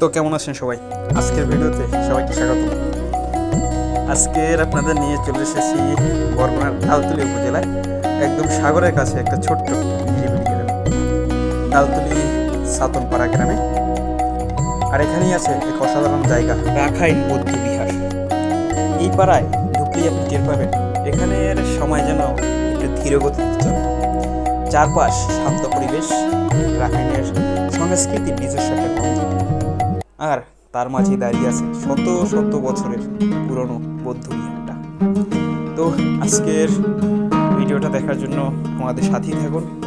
তো কেমন আছেন সবাই? আজকের ভিডিওতে সবাইকে স্বাগত। আজকের আপনাদের নিয়ে চলে এসেছি বরগুনার তালতলি উপজেলায়, একদম সাগরের কাছে একটা ছোট্ট নিরিবিলি গ্রাম। তালতলি সাতনপাড়া গ্রামে। আর এখানেই আছে এক অসাধারণ জায়গা, রাখাইন বৌদ্ধ বিহার। এই পাড়ায় ঢুকলেই আপনি টের পাবেন, এখানের সময় যেন একটু ধীর চলে। চারপাশ শান্ত পরিবেশ, রাখাইনের সংস্কৃতির নিজস্ব একটা গন্ধ। আর তার মাঝে দাঁড়িয়ে আছে শত শত বছরের পুরনো বৌদ্ধ বিহারটা তো আজকের ভিডিওটা দেখার জন্য আমাদের সাথেই থাকুন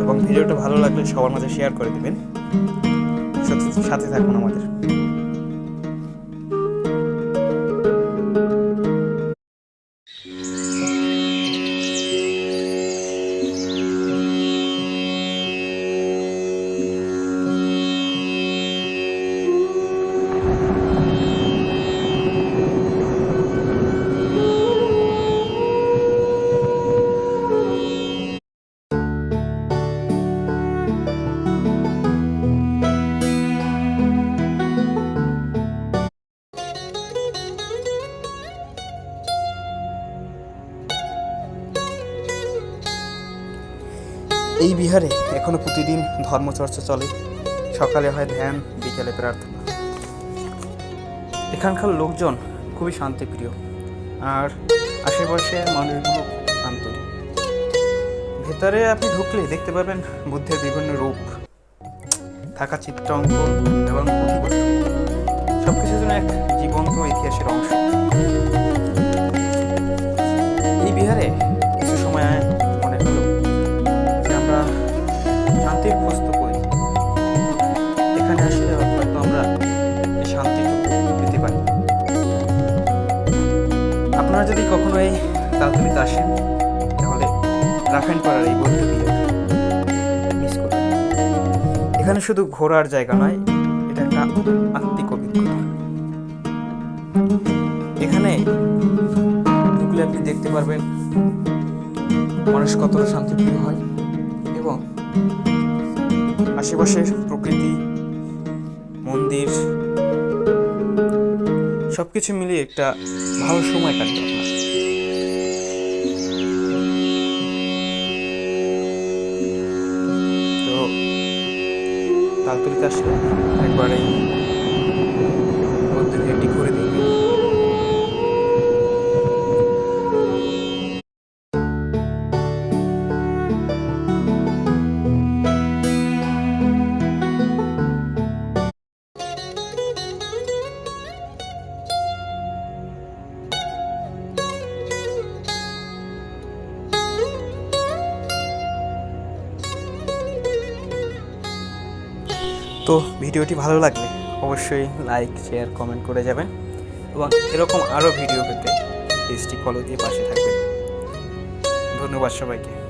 এবং ভিডিওটা ভালো লাগলে সবার মাঝে শেয়ার করে দেবেন। সাথে- থাকুন আমাদের। এই বিহারে এখনও প্রতিদিন ধর্মচর্চা চলে। সকালে হয় ধ্যান, বিকেলে প্রার্থনা। এখানকার লোকজন খুবই শান্তিপ্রিয়, আর আশেপাশের মানুষগুলো আন্তরিক। ভেতরে আপনি ঢুকলে দেখতে পাবেন বুদ্ধের বিভিন্ন রূপ। থাকা চিত্র, অঙ্কন এবং পুঁথিপত্র সব কিছু যেন এক জীবন্ত ইতিহাসের অংশ। আপনারা যদি কখনো এই তালতলিতে আসেন তাহলে রাখাইন পাড়ার এই বিহার মিস করবেন। এখানে শুধু ঘোরার জায়গা নয়, এটা একটা আত্মিক অভিজ্ঞতা। এখানে ঢুকলে আপনি দেখতে পারবেন, মানুষ কতটা শান্তিপ্রিয় হয় এবং আশেপাশের প্রকৃতি, মন্দির সব কিছু মিলিয়ে একটা ভালো সময় কাটবে তালতলিতে আসলে একবার তো ভিডিওটি ভালো লাগলে অবশ্যই লাইক শেয়ার কমেন্ট করে যাবেন এবং এরকম আরও ভিডিও পেতে পেজটি ফলো দিয়ে পাশে থাকবেন। ধন্যবাদ সবাইকে।